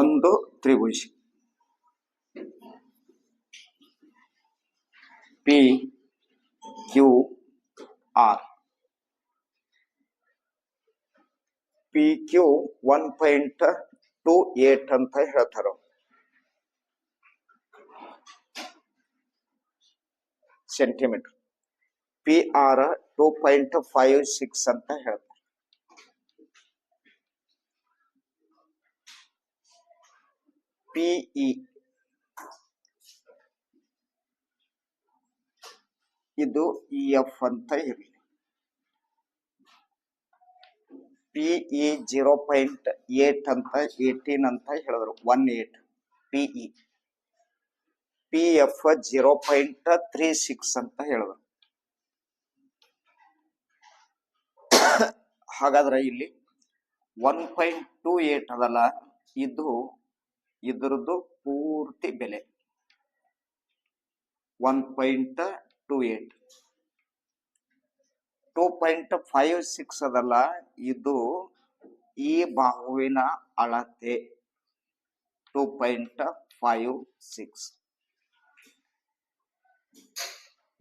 ಒಂದು ತ್ರಿಭುಜ P Q R PQ 1.28 ಅಂತ ಹೇಳತರೋ centimetre PR 2.56 ಅಂತ ಹೇಳ ಪಿಇ e. ಇದು ಇ e ಎಫ್ ಅಂತ ಇರಲಿ ಪಿಇ ಜೀರೋ ಪಾಯಿಂಟ್ ಏಟ್ ಅಂತ ಏಯ್ಟೀನ್ ಅಂತ ಹೇಳಿದ್ರು one eight PE P F zero point three six ಅಂತ ಹೇಳಿದ್ರು ಹಾಗಾದ್ರೆ ಇಲ್ಲಿ ಒನ್ ಪಾಯಿಂಟ್ ಟೂ ಏಟ್ ಅದಲ್ಲ ಇದು ಇದರದ್ದು ಪೂರ್ತಿ ಬೆಲೆ one point two eight two point five six ಅದಲ್ಲ ಇದು ಈ ಬಾಹುವಿನ ಅಳತೆ ಟೂ ಪಾಯಿಂಟ್ ಫೈವ್ ಸಿಕ್ಸ್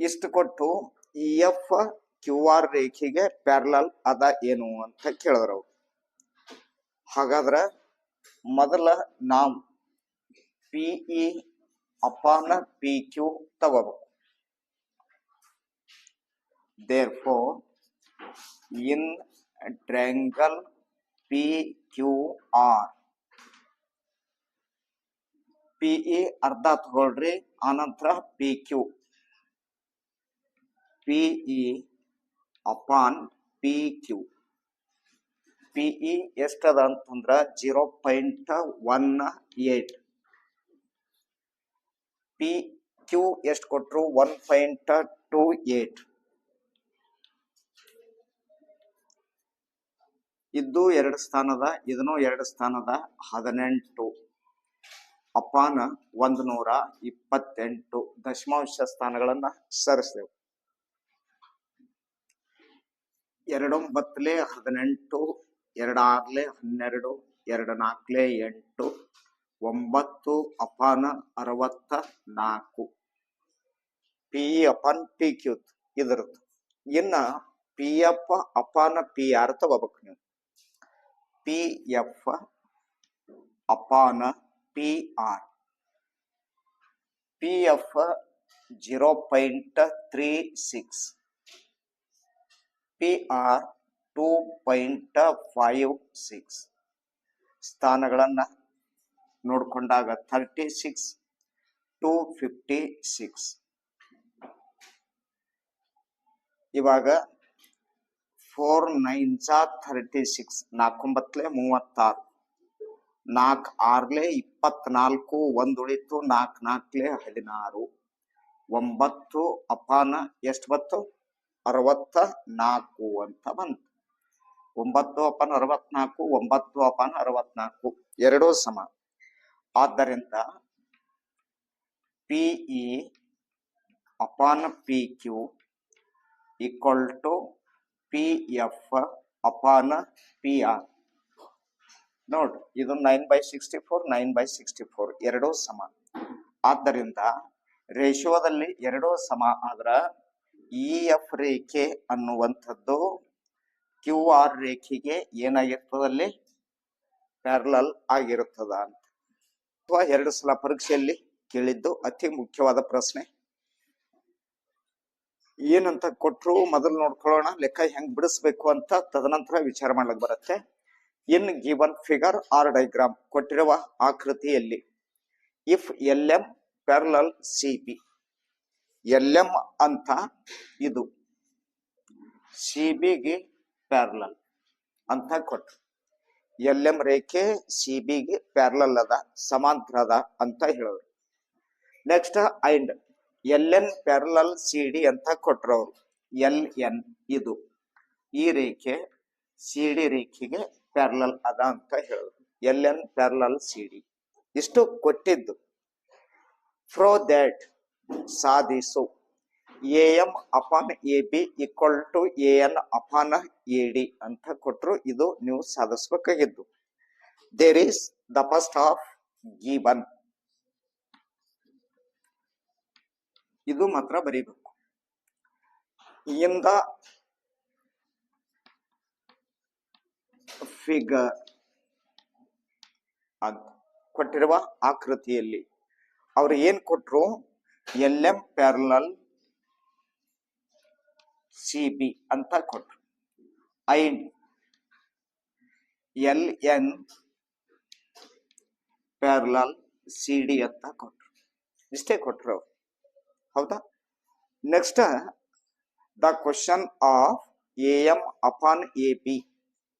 ಇಷ್ಟು ಕೊಟ್ಟು ಇ ಎಫ್ ಕ್ಯೂ ಆರ್ ರೇಖೆಗೆ ಪ್ಯಾರಲಲ್ ಅದ ಏನು ಅಂತ ಕೇಳಿದ್ರು ಹಾಗಾದ್ರೆ ಮೊದಲ ನಾವು P E upon P Q ತಗೋಬೇಕು therefore in triangle PQR PE ಅರ್ಧ ತಗೊಳ್ರಿ ಆನಂತರ P Q PE P PQ P E e ಎಷ್ಟದ ಅಂತಂದ್ರ zero point one eight P Q ಎಷ್ಟು ಕೊಟ್ಟರು ಒನ್ ಪಾಯಿಂಟ್ ಟೂ ಏಟ್ ಇದ್ದು ಎರಡು ಸ್ಥಾನದ ಇದನ್ನು ಎರಡು ಸ್ಥಾನದ ಹದಿನೆಂಟು ಅಪಾನ ಒಂದು ನೂರ ಇಪ್ಪತ್ತೆಂಟು ದಶಮಾಂಶ ಸ್ಥಾನಗಳನ್ನ ಸರಿಸ್ತೇವೆ ಎರಡೊಂಬತ್ತಲೇ ಹದಿನೆಂಟು ಎರಡು ಆರ್ಲೆ ಹನ್ನೆರಡು ಎರಡು ನಾಲ್ಕಲೆ ಎಂಟು ಒಂಬತ್ತು ಅಪಾನ ಅರವತ್ತ ನಾಲ್ಕು ಪಿ ಅಪಾನ್ ಪಿ ಕ್ಯೂತ್ ಇದರದ್ದು ಇನ್ನ P F upon P R ತಗೋಬೇಕು ನೀವು P F upon P R P F zero point three six P R two point five six ಸ್ಥಾನಗಳನ್ನು ನೋಡಿಕೊಂಡಾಗ thirty six two fifty six ಇವಾಗ ಫೋರ್ ನೈನ್ ಜಾ thirty six ನಾಲ್ಕೊಂಬತ್ತಲೆ ಮೂವತ್ತಾರು ನಾಲ್ಕು Harley ಇಪ್ಪತ್ನಾಲ್ಕು ಒಂದು ಉಳಿತು ನಾಲ್ಕು ನಾಲ್ಕಲೆ ಹದಿನಾರು ಒಂಬತ್ತು ಅಪಾನ ಎಷ್ಟು ಬಂತು ಅರವತ್ತ ನಾಲ್ಕು ಅಂತ ಬಂತು ಒಂಬತ್ತು ಅಪನ್ ಅರವತ್ನಾಲ್ಕು ಒಂಬತ್ತು ಅಪನ್ ಅರವತ್ನಾಲ್ಕು ಎರಡೂ ಸಮ ಆದ್ದರಿಂದ P E e upon P Q equal to P F upon P R ನೋಡ್ರಿ ಇದು nine by sixty four nine by sixty four ಎರಡೂ ಸಮ ಆದ್ದರಿಂದ ರೇಷಿಯೋದಲ್ಲಿ ಎರಡೂ ಸಮ ಆದ್ರ ಇ e ಎಫ್ ರೇಖೆ ಅನ್ನುವಂಥದ್ದು ಕ್ಯೂ ಆರ್ ರೇಖೆಗೆ ಏನಾಗಿರ್ತದಲ್ಲಿ ಪ್ಯಾರಲಲ್ ಆಗಿರುತ್ತದ ಅಂತ ಅಥವಾ ಎರಡು ಸಲ ಪರೀಕ್ಷೆಯಲ್ಲಿ ಕೇಳಿದ್ದು ಅತಿ ಮುಖ್ಯವಾದ ಪ್ರಶ್ನೆ ಏನಂತ ಕೊಟ್ಟರು ಮೊದಲು ನೋಡ್ಕೊಳ್ಳೋಣ ಲೆಕ್ಕ ಹೆಂಗ್ ಬಿಡಿಸ್ಬೇಕು ಅಂತ ತದನಂತರ ವಿಚಾರ ಮಾಡ್ಲಿಕ್ಕೆ ಬರುತ್ತೆ in given figure or diagram ಕೊಟ್ಟಿರುವ ಆಕೃತಿಯಲ್ಲಿ if L M parallel C B L M ಅಂತ ಇದು ಸಿ ಬಿಗೆ ಪ್ಯಾರ್ಲ ಅಂತ ಕೊಟ್ರು ಎಲ್ ಎಂ ರೇಖೆ ಸಿ ಬಿಗೆ ಪ್ಯಾರ್ಲಲ್ ಅದ ಸಮಾಂತರ ಅದ ಅಂತ ಹೇಳಿದ್ರು next and L N parallel C D ಅಂತ ಕೊಟ್ರು ಅವರು ಎಲ್ ಎನ್ ಇದು ಈ ರೇಖೆ ಸಿ ಡಿ ರೇಖೆಗೆ ಪ್ಯಾರಲಲ್ ಅದ ಅಂತ ಹೇಳಿದ್ರು L N parallel C D ಇಷ್ಟು ಕೊಟ್ಟಿದ್ದು prove that ಸಾಧಿಸು A M upon A B equal to A N upon A D ಅಂತ ಕೊಟ್ಟರು ಇದು ನೀವು ಸಾಧಿಸ್ಬೇಕಾಗಿದ್ದು there is the first of given ಇದು ಮಾತ್ರ ಬರೀಬೇಕು ಇಂದ ಫಿಗರ್ ಕೊಟ್ಟಿರುವ ಆಕೃತಿಯಲ್ಲಿ ಅವ್ರು ಏನ್ ಕೊಟ್ರು ಎಲ್ ಎಂ ಪ್ಯಾರಲಲ್ सीबी अंत को L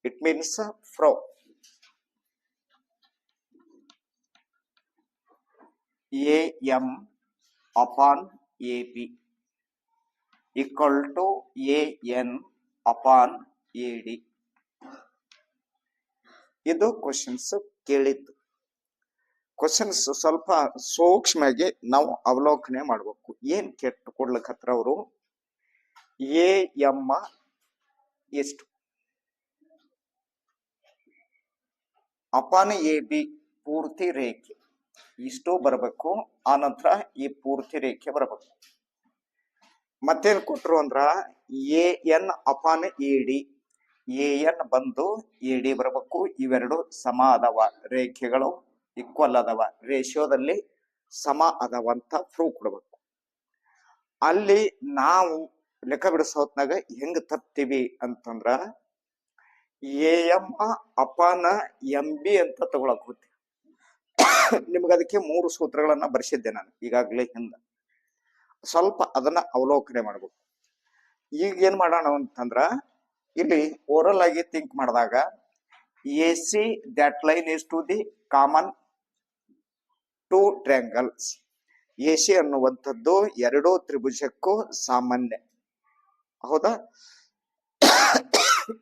it mean prove M upon equal to A N upon A D ಇದು ಕ್ವಶನ್ಸ್ ಕೇಳಿದ್ದು ಕ್ವಶನ್ಸ್ ಸ್ವಲ್ಪ ಸೂಕ್ಷ್ಮಾಗಿ ನಾವು ಅವಲೋಕನೆ ಮಾಡಬೇಕು ಏನ್ ಕೆಟ್ಟು ಕೊಡ್ಲಿಕ್ಕೆ ಅವರು ಎ ಎಮ್ಮ ಎಷ್ಟು ಅಪಾನ್ ಎ ಬಿ ಪೂರ್ತಿ ರೇಖೆ ಇಷ್ಟು ಬರಬೇಕು ಆ ನಂತರ ಈ ಪೂರ್ತಿ ರೇಖೆ ಬರಬೇಕು ಮತ್ತೇನ್ ಕೊಟ್ರು ಅಂದ್ರ A N upon A D A N ಬಂದು ಎ ಡಿ ಬರಬೇಕು ಇವೆರಡು ಸಮ ಅದಾವ ರೇಖೆಗಳು ಈಕ್ವಲ್ ಅದವ ರೇಷಿಯೋದಲ್ಲಿ ಸಮ ಅದಾವ ಅಂತ ಪ್ರೂವ್ ಕೊಡ್ಬೇಕು ಅಲ್ಲಿ ನಾವು ಲೆಕ್ಕ ಬಿಡಿಸೋತ್ನಾಗ ಹೊತ್ನಾಗ ಹೆಂಗ್ ತಪ್ತೀವಿ ಅಂತಂದ್ರ A M upon M B ಅಂತ ತಗೊಳಕ್ ಹೋಗ್ತೀವಿ ನಿಮ್ಗೆ ಅದಕ್ಕೆ ಮೂರು ಸೂತ್ರಗಳನ್ನ ಬರ್ಸಿದ್ದೆ ನಾನು ಈಗಾಗಲೇ ಹಿಂದೆ ಸ್ವಲ್ಪ ಅದನ್ನ ಅವಲೋಕನೆ ಮಾಡಬೇಕು ಈಗ ಏನ್ ಮಾಡೋಣ ಅಂತಂದ್ರ ಇಲ್ಲಿ ಓರಲ್ ಆಗಿ ಥಿಂಕ್ ಮಾಡಿದಾಗ A C that line is to the common two triangles A C ಅನ್ನುವಂಥದ್ದು ಎರಡೂ ತ್ರಿಭುಜಕ್ಕೂ ಸಾಮಾನ್ಯ ಹೌದಾ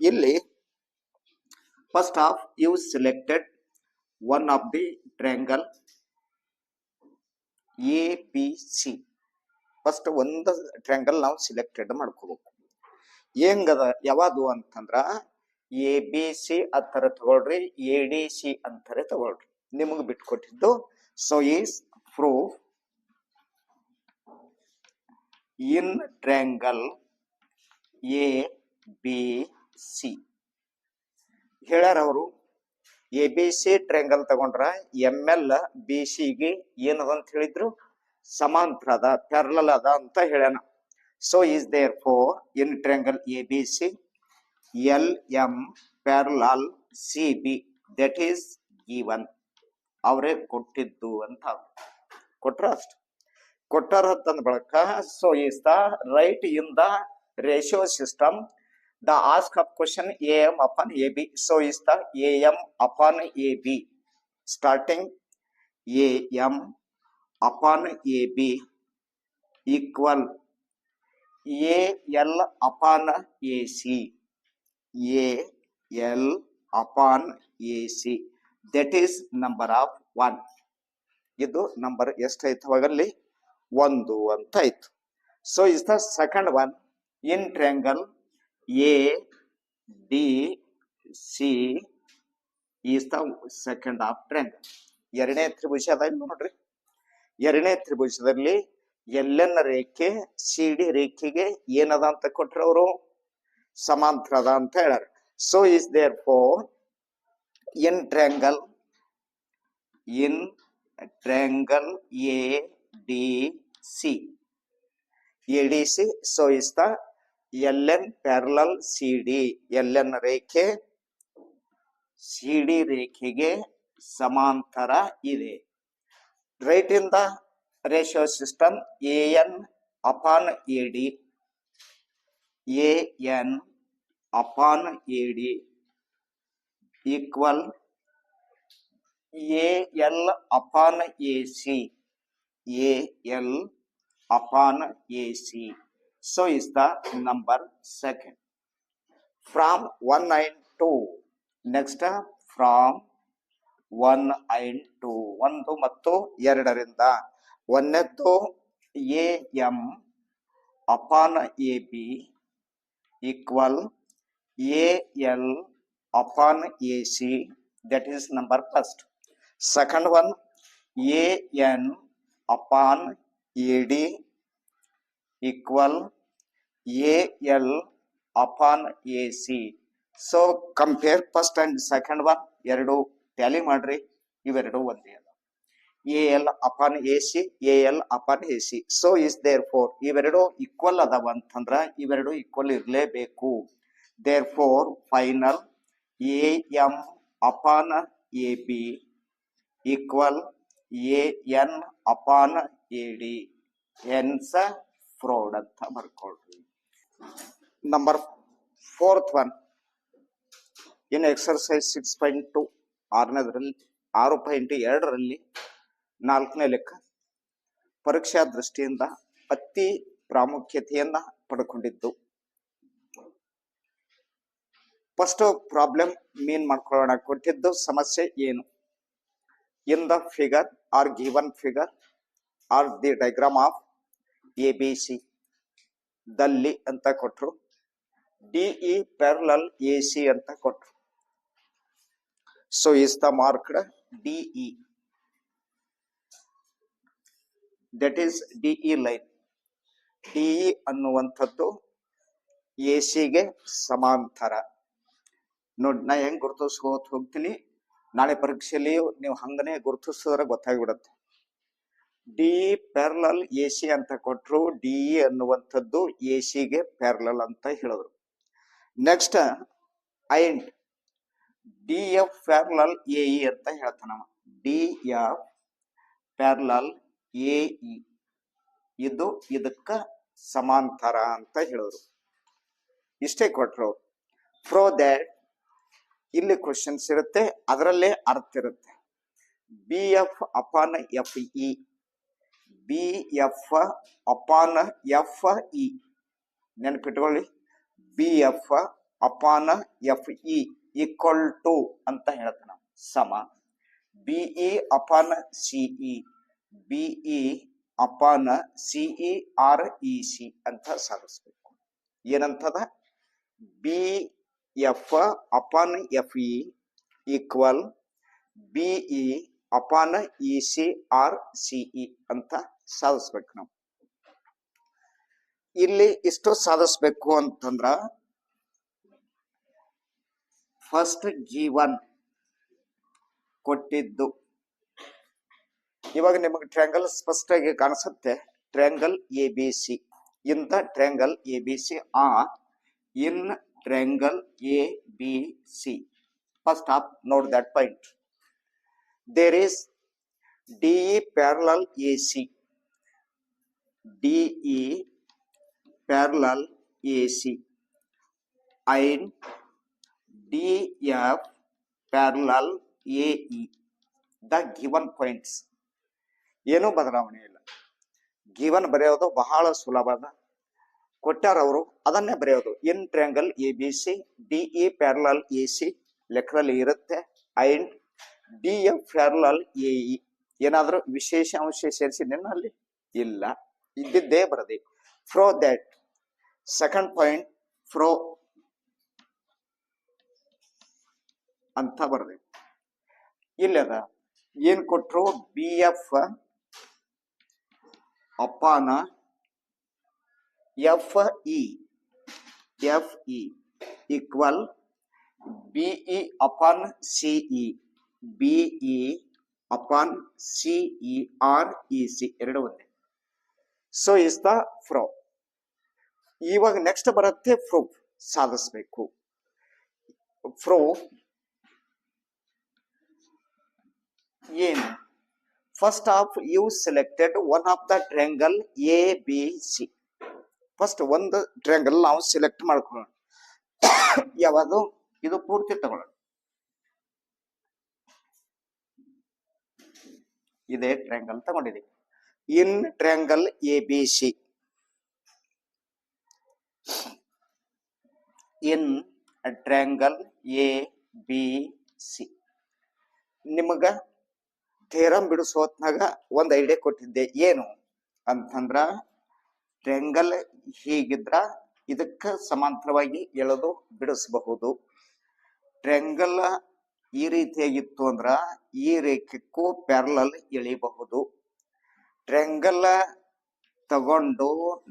ಇಲ್ಲಿ first of you selected one of the triangle A P C first ಒಂದು ಟ್ರ್ಯಾಂಗಲ್ ನಾವು ಸಿಲೆಕ್ಟೆಡ್ ಮಾಡ್ಕೋಬೇಕು ಹೆಂಗದ ಯಾವುದು ಅಂತಂದ್ರ ಎ ಬಿ ಸಿ ಅಂತಾರೆ ತಗೊಳ್ರಿ ಎ ಡಿ ಸಿ ಅಂತಾರೆ ತಗೊಳ್ರಿ ನಿಮಗೆ ಬಿಟ್ಕೊಟ್ಟಿದ್ದು so is proof in triangle A B C ಹೇಳ್ಯಾರ ಅವರು ಎ ಬಿ ಸಿ ಟ್ರ್ಯಾಂಗಲ್ ತಗೊಂಡ್ರ ಎಮ್ ಎಲ್ ಬಿ ಸಿಗೆ ಏನದಂತ ಹೇಳಿದ್ರು ಸಮಾಂತರ ಅದ ಪ್ಯಾರಲಲ್ ಅದ ಅಂತ ಹೇಳ್ಯಾನ so is therefore in triangle A B C L M parallel C B that is given ಅವರೇ ಕೊಟ್ಟಿದ್ದು ಅಂತ ಕೊಟ್ರ ಅಷ್ಟು ಕೊಟ್ಟಾರ ಅಂತಂದ ಬಳಕ so is the right in the ratio system the ask of question A M upon A B so is the A M upon A B starting A M A B L L A C C L upon A C that is number of one ಇದು number ಎಷ್ಟಾಯ್ತು ಅವಾಗಲ್ಲಿ ಒಂದು ಅಂತ ಆಯ್ತು so is the second one in triangle A D C is the second of triangle ಎರಡನೇ ತ್ರಿಭುಜ ಅದ ನೋಡ್ರಿ ಎರಡನೇ ತ್ರಿಭುಜದಲ್ಲಿ ಎಲ್ಲೆನ್ನ ರೇಖೆ ಸಿ ಡಿ ರೇಖೆಗೆ ಏನದ ಅಂತ ಕೊಟ್ಟರು ಅವರು ಸಮಾಂತರ ಅಂತ ಹೇಳಾರ so is therefore in triangle in triangle A D C A D C so is the L N parallel C D L ರೇಖೆ ಸಿ ಡಿ ರೇಖೆಗೆ ಸಮಾಂತರ ಇದೆ write in the ratio system an upon ad an upon ad equal al upon ac al upon ac so is the number second from 192 next from one ಎಂಟು ಒಂದು ಮತ್ತು ಎರಡರಿಂದ ಒಂದೆತ್ತು A M upon A B equal A L upon A C that is number first second one A N upon A D equal A L upon A C so compare first and second one ಎರಡು tally ಮಾಡ್ರಿ ಇವೆರಡು ಒಂದೇ ಅಲ್ಲ A L upon A C A L upon A C so is therefore ಇವೆರಡು equal ಅದಾವ ಅಂತಂದ್ರ ಇವೆರಡು equal ಇರಲೇಬೇಕು therefore final A M upon A B equal A N upon A D hence proved ಅಂತ ಬರ್ಕೊಳ್ರಿ number fourth one in exercise six point two ಆರನೇದರಲ್ಲಿ ಆರು point ಎರಡರಲ್ಲಿ ನಾಲ್ಕನೇ ಲೆಕ್ಕ ಪರೀಕ್ಷಾ ದೃಷ್ಟಿಯಿಂದ ಅತಿ ಪ್ರಾಮುಖ್ಯತೆಯನ್ನ ಪಡ್ಕೊಂಡಿದ್ದು ಫಸ್ಟ್ ಪ್ರಾಬ್ಲಮ್ ಮೀನ್ ಮಾಡ್ಕೊಳ್ಳೋಣ ಕೊಟ್ಟಿದ್ದು ಸಮಸ್ಯೆ ಏನು in the figure or given figure or the diagram of A B C ದಲ್ಲಿ ಅಂತ ಕೊಟ್ರು ಇ ಪ್ಯಾರಲಲ್ ಎ ಸಿ ಅಂತ ಕೊಟ್ರು So is the marked DE. That is DE line. DE ಅನ್ನುವಂಥದ್ದು ಎ ಸಿಗೆ ಸಮಾಂತರ ನೋಡಿ ನಾ ಹೆಂಗ್ ಗುರುತಿಸ್ಕೋತ ಹೋಗ್ತೀನಿ ನಾಳೆ ಪರೀಕ್ಷೆಯಲ್ಲಿ ನೀವು ಹಂಗನೇ ಗುರುತಿಸಿದ್ರೆ ಗೊತ್ತಾಗ್ಬಿಡತ್ತೆ D parallel e A C ಅಂತ ಕೊಟ್ಟರು ಡಿ ಇ e ಅನ್ನುವಂಥದ್ದು ಎ ಸಿಗೆ ಪ್ಯಾರಲಲ್ ಅಂತ ಹೇಳಿದ್ರು next and D F parallel A E ಅಂತ ಹೇಳ್ತಾನವ D F parallel A E ಇದು ಇದಕ್ಕ ಸಮಾಂತರ ಅಂತ ಹೇಳೋರು ಇಷ್ಟೇ ಕೊಟ್ರು ಫ್ರೋ ದ್ಯಾಟ್ ಇಲ್ಲಿ ಕ್ವಶನ್ಸ್ ಇರುತ್ತೆ ಅದರಲ್ಲೇ ಅರ್ಥ ಇರುತ್ತೆ B F upon F E B F upon F E ನೆನಪಿಟ್ಕೊಳ್ಳಿ B F upon F E equal to ಅಂತ ಹೇಳ್ತೇವೆ ನಾವು ಸಮ BE upon CE BE upon CE or E C ಅಂತ ಸಾಧಿಸ್ಬೇಕು ಏನಂತದ B F upon F E BE upon E C or CE ಅಂತ ಸಾಧಿಸ್ಬೇಕು ನಾವು ಇಲ್ಲಿ ಇಷ್ಟು ಸಾಧಿಸ್ಬೇಕು ಅಂತಂದ್ರ ಫಸ್ಟ್ ಜೀವನ್ ಕೊಟ್ಟಿದ್ದು ಇವಾಗ ನಿಮಗೆ ಟ್ರ್ಯಾಂಗಲ್ ಸ್ಪಷ್ಟವಾಗಿ ಕಾಣಿಸುತ್ತೆ triangle A B C in the A B C ಆ in triangle A B C first of note that point there is DE parallel A C DE parallel A C and D F parallel A E the given points ಏನೂ ಬದಲಾವಣೆ ಇಲ್ಲ given ಬರೆಯೋದು ಬಹಳ ಸುಲಭದ ಕೊಟ್ಟಾರವರು ಅದನ್ನೇ ಬರೆಯೋದು in triangle A B C D E parallel A C ಲೆಕ್ಕದಲ್ಲಿ ಇರುತ್ತೆ and D F parallel A E e. ಏನಾದರೂ ವಿಶೇಷ ಅಂಶ ಸೇರಿಸಿದ್ದೇನೆ ಅಲ್ಲಿ ಇಲ್ಲ ಇದ್ದಿದ್ದೇ ಬರದೆ prove that second point prove ಅಂತ ಬರ್ಬೇಕು ಇಲ್ಲದ ಏನ್ ಕೊಟ್ರು B F upon F E F E equal BE upon CE BE upon CE are E C ಎರಡು ಒಂದೇ ಸೊ ಇಸ್ ದ ಫ್ರೋ ಇವಾಗ ನೆಕ್ಸ್ಟ್ ಬರುತ್ತೆ ಪ್ರೂಫ್ ಸಾಧಿಸಬೇಕು ಪ್ರೂಫ್ ಏನು first of you selected one of the triangle A B C first ಒಂದು triangle ನಾವು select ಮಾಡ್ಕೊಳ್ಳೋಣ ಯಾವುದು ಇದು ಪೂರ್ತಿ ತಗೊಳ್ಳೋಣ ಇದೇ ಟ್ರ್ಯಾಂಗಲ್ ತಗೊಂಡಿದ್ದೀವಿ in triangle A B C in triangle A B C ನಿಮಗ ಥೇರಂ ಬಿಡಿಸೋತ್ನಾಗ ಹೊತ್ನಾಗ ಒಂದು ಐಡಿಯಾ ಕೊಟ್ಟಿದ್ದೆ ಏನು ಅಂತಂದ್ರ ಟ್ರ್ಯಾಂಗಲ್ ಹೀಗಿದ್ರ ಇದಕ್ಕೆ ಸಮಾಂತರವಾಗಿ ಎಳೆದು ಬಿಡಿಸಬಹುದು ಟ್ರ್ಯಾಂಗಲ್ ಈ ರೀತಿಯಾಗಿತ್ತು ಅಂದ್ರ ಈ ರೇಖಕ್ಕೂ ಪ್ಯಾರಲಲ್ ಎಳಿಬಹುದು ಟ್ರ್ಯಾಂಗಲ್ ತಗೊಂಡು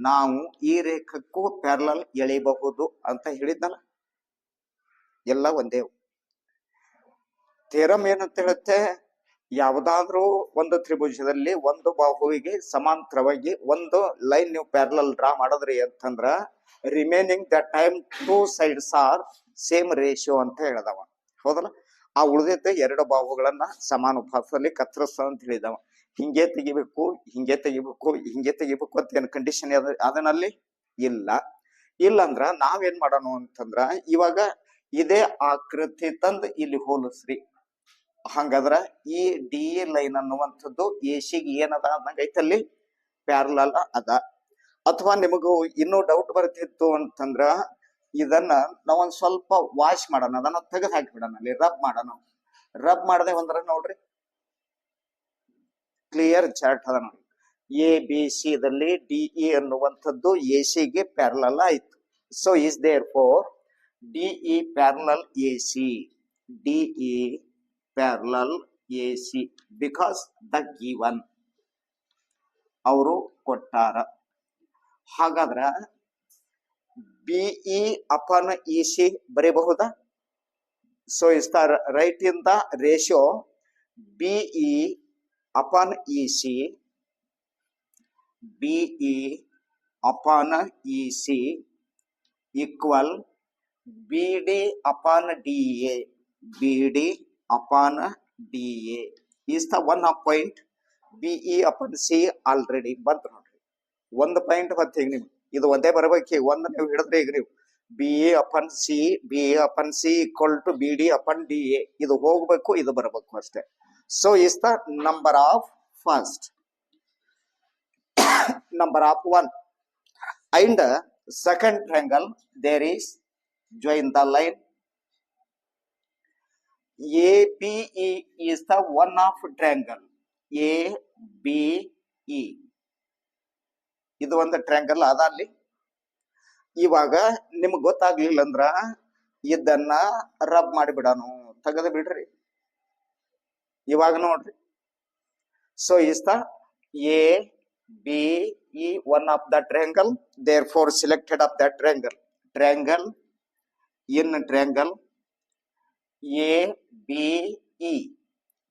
ನಾವು ಈ ರೇಖಕ್ಕೂ ಪ್ಯಾರಲಲ್ ಎಳಿಬಹುದು ಅಂತ ಹೇಳಿದ್ನಲ್ಲ ಎಲ್ಲ ಒಂದೇ ಥೇರಮ್ ಏನಂತ ಹೇಳುತ್ತೆ ಯಾವುದಾದ್ರೂ ಒಂದು ತ್ರಿಭುಜದಲ್ಲಿ ಒಂದು ಬಾಹುವಿಗೆ ಸಮಾಂತರವಾಗಿ ಒಂದು ಲೈನ್ ನೀವು ಪ್ಯಾರಲಲ್ ಡ್ರಾ ಮಾಡಿದ್ರಿ ಅಂತಂದ್ರ remaining the time two sides are same ratio ಅಂತ ಹೇಳಿದಾವ ಹೌದಲ್ಲ ಆ ಉಳಿದಿದ್ದ ಎರಡು ಬಾಹುಗಳನ್ನ ಸಮಾನ ಉಪಾಸದಲ್ಲಿ ಕತ್ತರಿಸ ಅಂತ ಹೇಳಿದವ ಹಿಂಗೆ ತೆಗಿಬೇಕು ಹಿಂಗೆ ತೆಗಿಬೇಕು ಹಿಂಗೆ ತೆಗಿಬೇಕು ಅಂತ ಏನು ಕಂಡೀಷನ್ ಅದನಲ್ಲಿ ಇಲ್ಲ ಇಲ್ಲಂದ್ರ ನಾವೇನ್ ಮಾಡೋಣ ಅಂತಂದ್ರ ಇವಾಗ ಇದೇ ಆಕೃತಿ ತಂದು ಇಲ್ಲಿ ಹೋಲಿಸ್ರಿ ಹಂಗಾದ್ರ ಈ ಡಿ ಎ ಲೈನ್ ಅನ್ನುವಂಥದ್ದು ಎಸಿಗೆ ಏನದ ಅನ್ನಂಗೈತಲ್ಲಿ ಪ್ಯಾರಲಲ್ ಅದ ಅಥವಾ ನಿಮಗೂ ಇನ್ನೂ ಡೌಟ್ ಬರ್ತಿತ್ತು ಅಂತಂದ್ರ ಇದನ್ನ ನಾವೊಂದ್ ಸ್ವಲ್ಪ ವಾಶ್ ಮಾಡೋಣ ಅದನ್ನ ತೆಗೆದು ಹಾಕಿಬಿಡೋಣ ಅಲ್ಲಿ ರಬ್ ಮಾಡೋಣ ರಬ್ ಮಾಡದೆ ಒಂದ್ರ ನೋಡ್ರಿ ಕ್ಲಿಯರ್ ಚಾರ್ಟ್ ಅದ ನೋಡಿ ಎ ಬಿ ಸಿ ದಲ್ಲಿ ಡಿ ಇ e ಅನ್ನುವಂಥದ್ದು ಎ ಗೆ ಪ್ಯಾರಲಲ್ ಆಯ್ತು so is therefore D E parallel A C D E parallel AC because the given ಅವರು ಕೊಟ್ಟಾರ ಹಾಗಾದ್ರ BE upon E C ಬರೀಬಹುದಾ so is the right in the ratio BE upon E C BE upon E C equal BD upon D A BD upon BA is the one point BE upon C already ಬಂತು ನೋಡ್ರಿ ಒಂದು point ಮತ್ತೆ ಈಗ ನೀವು ಇದು ಒಂದೇ ಬರಬೇಕು ಒಂದು ನೀವು ಹಿಡಿದ್ರೆ ಈಗ ನೀವು B A upon C B A upon C equal to B D upon D A ಇದು ಹೋಗ್ಬೇಕು ಇದು ಬರಬೇಕು ಅಷ್ಟೇ so is the number of first number of one and second triangle there is join the line ABE the one of triangle triangle. ABE. ಇದು ಒಂದು triangle ಅದ ಅಲ್ಲಿ ಇವಾಗ ನಿಮ್ಗೆ ಗೊತ್ತಾಗ್ಲಿಲ್ಲ ಅಂದ್ರ ಇದನ್ನ ರಬ್ ಮಾಡಿಬಿಡೋಣ ತೆಗೆದು ಬಿಡ್ರಿ ಇವಾಗ ನೋಡ್ರಿ so is the A B E one of the triangle therefore selected of the triangle triangle in triangle ABE.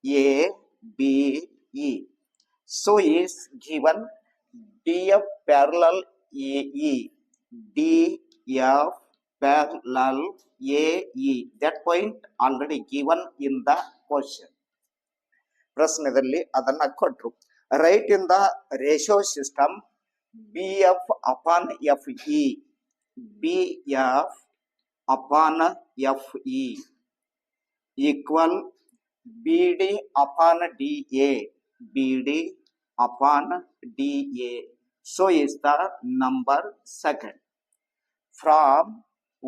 ABE. So is given DF parallel AE. DF parallel AE. That point already given in the question. ಪ್ರಶ್ನೆದಲ್ಲಿ ಅದನ್ನ ಕೊಟ್ರು right in the ratio system B F upon F E B F upon FE equal B D upon D A B D upon D A so is the number second from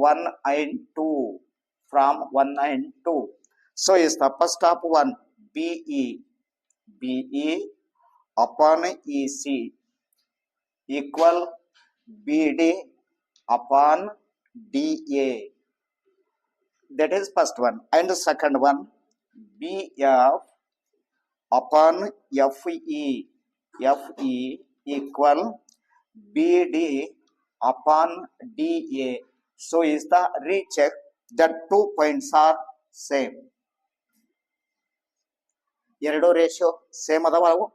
one and two from one and two so is the first of one B E B E upon E C equal B D upon D A that is first one and the second one bf upon fe fe equal bd upon da so is the recheck that two points are same ಎರಡು ratio same ಅದಾವ ಅವು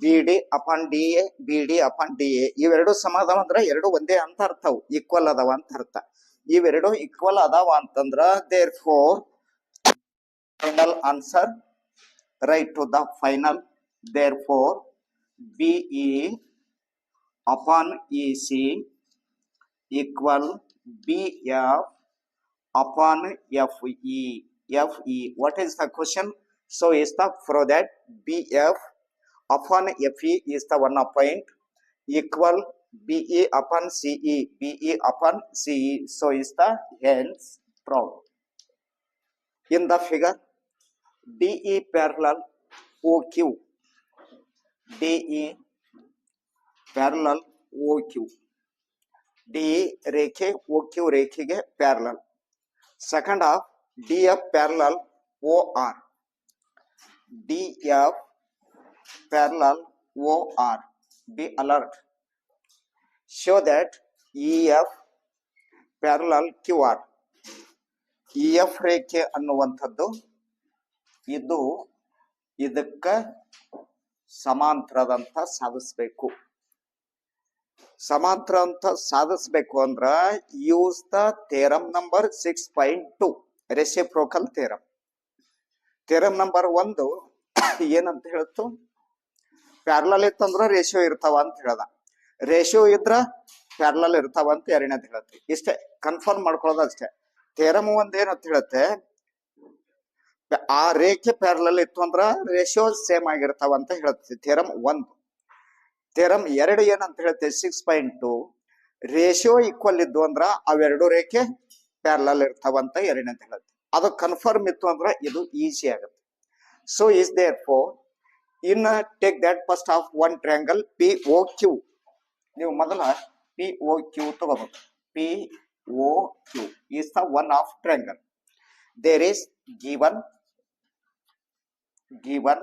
B D upon D A B D upon D A ಇವೆರಡು ಸಮ ಅದಾವ ಅಂದ್ರೆ ಎರಡು ಒಂದೇ ಅಂತ ಅರ್ಥವು ಈಕ್ವಲ್ ಅದಾವ ಅಂತ ಅರ್ಥ ಇವೆರಡು ಈಕ್ವಲ್ ಅದಾವ ಅಂತಂದ್ರ therefore final answer right to the final therefore B E upon E C equal B F upon FE. FE. What is the question? So is the for that BF upon FE is the one of point equal BE upon CE, BE upon CE. So is the Hales problem. In the figure, DE parallel OQ, DE parallel OQ, DE रेखे OQ रेखे parallel. Second half, DF parallel OR, DF parallel OR. Be alert. show that EF parallel QR EF ರೇಖೆ ಅನ್ನುವಂಥದ್ದು ಇದು ಇದಕ್ಕೆ ಸಮಾಂತರದಂತ ಸಾಧಿಸ್ಬೇಕು ಸಮಾಂತರ ಅಂತ ಸಾಧಿಸ್ಬೇಕು ಅಂದ್ರ use the theorem number six point two reciprocal theorem theorem number ಒಂದು ಏನಂತ ಹೇಳ್ತು ಪ್ಯಾರಲಲ್ ಇತ್ತಂದ್ರ ರೇಷಿಯೋ ಇರ್ತಾವ ಅಂತ ಹೇಳ್ದ ರೇಷಿಯೋ ಇದ್ರ ಪ್ಯಾರಲಲ್ ಇರ್ತಾವ ಅಂತ ಎರಡನೇದು ಹೇಳುತ್ತೆ ಇಷ್ಟೇ ಕನ್ಫರ್ಮ್ ಮಾಡ್ಕೊಳ್ಳೋದು ಅಷ್ಟೇ ಥೇರಮ್ ಅಂತ ಹೇಳುತ್ತೆ ಆ ರೇಖೆ ಪ್ಯಾರಲಲ್ ಇತ್ತು ಅಂದ್ರ ರೇಷಿಯೋ ಸೇಮ್ ಆಗಿರ್ತಾವ ಅಂತ ಹೇಳುತ್ತೆ ಥೇರಮ್ ಒಂದು ಥೇರಮ್ ಎರಡು ಏನಂತ ಹೇಳುತ್ತೆ six point two ratio equal ಇದ್ದು ಅಂದ್ರ ಅವೆರಡು ರೇಖೆ ಪ್ಯಾರಲಲ್ ಇರ್ತಾವ ಅಂತ ಅಂತ ಹೇಳುತ್ತೆ ಅದು ಕನ್ಫರ್ಮ್ ಇತ್ತು ಅಂದ್ರ ಇದು ಈಸಿ ಆಗುತ್ತೆ so is therefore in take that first of one triangle P O Q ನೀವು ಮೊದಲ ಪಿ ಓ ಕ್ಯೂ ತಗೋಬೇಕು P O Q is the one of triangle there is given given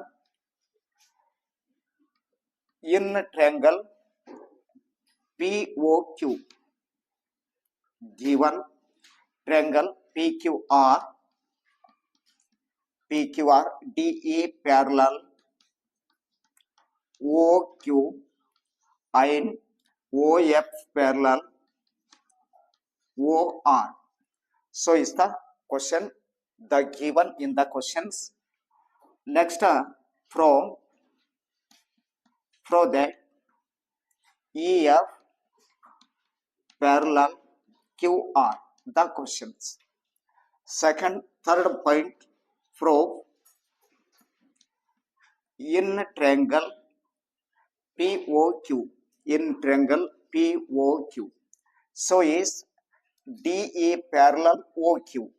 in triangle P O Q given triangle P Q R P Q R D E parallel O Q आइन OF parallel OR. So is the question the given in the questions. Next uh, from from that EF parallel QR the questions. Second third point from in triangle POQ in triangle POQ. So is DE parallel OQ.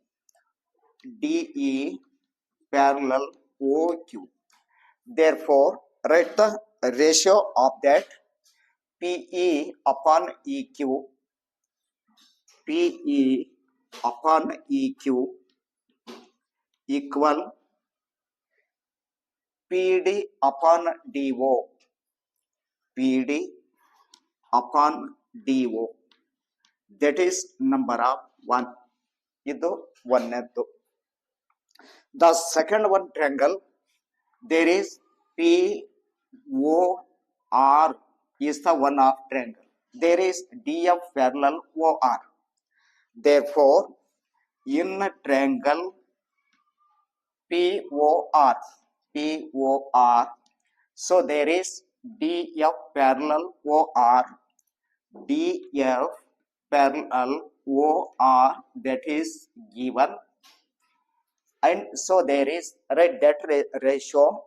DE parallel OQ. Therefore, write the ratio of that PE upon EQ. PE upon EQ equal PD upon DO. PD upon DO. That is number of 1. Idu 1. The second one triangle, there is POR is the one of triangle. There is DF parallel OR. Therefore, in a triangle POR, so there is DF parallel OR, DF parallel OR that is given and so there is right that ratio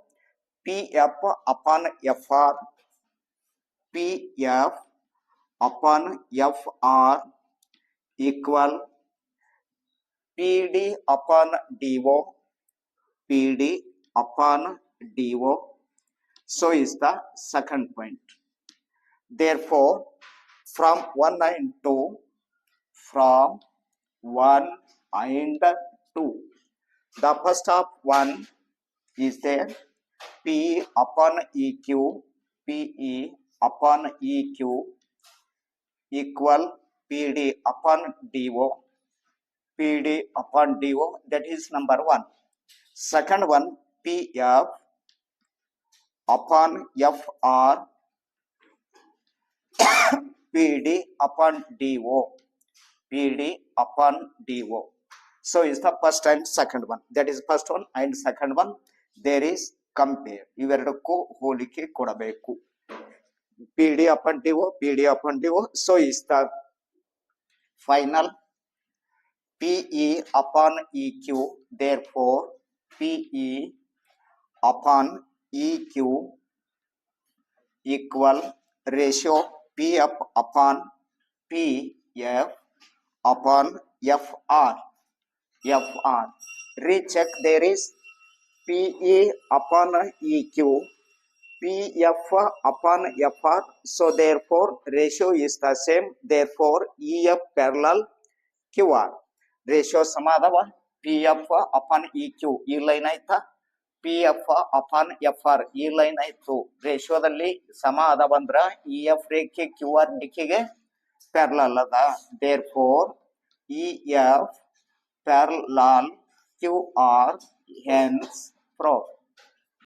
PF upon FR PF upon FR equal PD upon DO PD upon DO so is the second point. Therefore, from 1 from 1 and 2, the first of 1 is there, P upon EQ, PE upon EQ equal PD upon DO, PD upon DO, that is number 1. Second one, PF upon FR, PD upon DO, PD upon DO. So is the first and second one. That is first one and second one. There is compare. ಇವೆರಡಕ್ಕೂ ಹೋಲಿಕೆ ಕೊಡಬೇಕು P D upon D O P D upon D O so is the final P E upon E Q there Q equal ratio P F upon P F upon F R F R recheck there is P upon E Q P F upon F R so therefore ratio is the same therefore E F parallel Q R ratio समाधवा P F upon E Q E line आयता P F upon F R E line ಆಯ್ತು ರೇಷೋದಲ್ಲಿ ಸಮ e ಅದ ಬಂದ್ರ E F ರೇಖೆ Q R ರೇಖೆಗೆ parallel ಅದ therefore E F parallel Q R hence proved